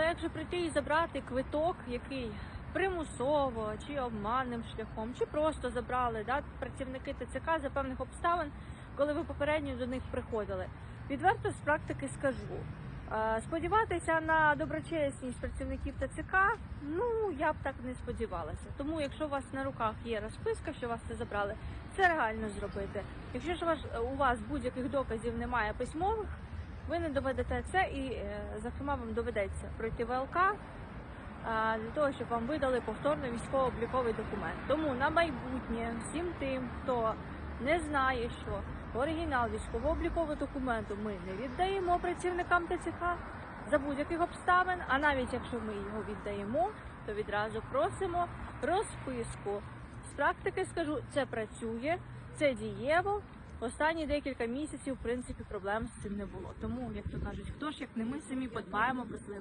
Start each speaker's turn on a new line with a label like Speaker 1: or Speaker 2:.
Speaker 1: то як же прийти і забрати квиток, який примусово чи обманним шляхом, чи просто забрали да, працівники ТЦК за певних обставин, коли ви попередньо до них приходили. Відверто з практики скажу. е, Сподіватися на доброчесність працівників ТЦК, ну я б так не сподівалася. Тому, якщо у вас на руках є розписка, що вас це забрали, це реально зробити. Якщо ж у вас будь-яких доказів немає письмових, ви не доведете це і, е, зокрема, вам доведеться пройти ВЛК е, для того, щоб вам видали повторно військово-обліковий документ. Тому на майбутнє всім тим, хто не знає, що оригінал військово-облікового документу ми не віддаємо працівникам ТЦК за будь-яких обставин, а навіть якщо ми його віддаємо, то відразу просимо розписку. З практики скажу, це працює, це дієво. Останні декілька місяців, в принципі, проблем з цим не було. Тому, як то кажуть, хто ж як не ми самі подбаємо про своє